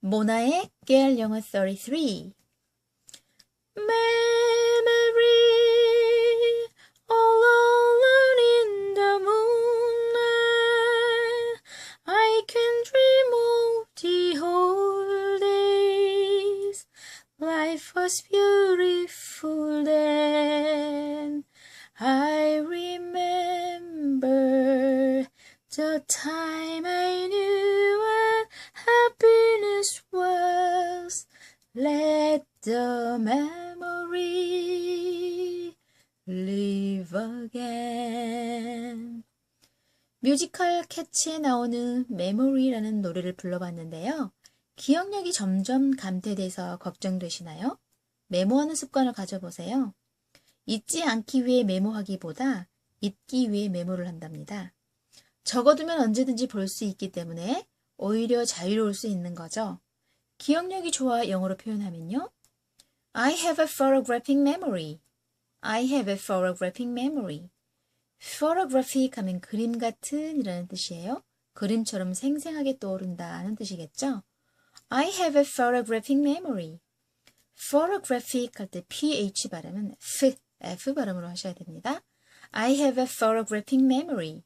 모나의 깨알 영어 33 Memory all alone in the moonlight I can dream of the whole days Life was beautiful then I remember the time I knew what happiness the memory live again. 뮤지컬 캐치에 나오는 메모리라는 노래를 불러봤는데요. 기억력이 점점 감퇴돼서 걱정되시나요? 메모하는 습관을 가져보세요. 잊지 않기 위해 메모하기보다 잊기 위해 메모를 한답니다. 적어두면 언제든지 볼 수 있기 때문에 오히려 자유로울 수 있는 거죠. 기억력이 좋아 영어로 표현하면요. I have a photographic memory. I have a photographic memory. photographic 하면 그림 같은 이라는 뜻이에요. 그림처럼 생생하게 떠오른다는 뜻이겠죠. I have a photographic memory. photographic 할 때 ph 발음은 f, f 발음으로 하셔야 됩니다. I have a photographic memory.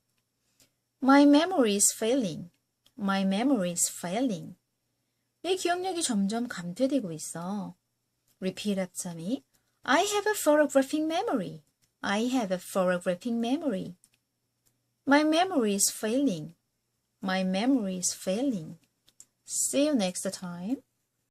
My memory is failing. My memory is failing. 내 기억력이 점점 감퇴되고 있어. Repeat after me. I have a photographic memory. I have a photographic memory. My memory is failing. My memory is failing. See you next time.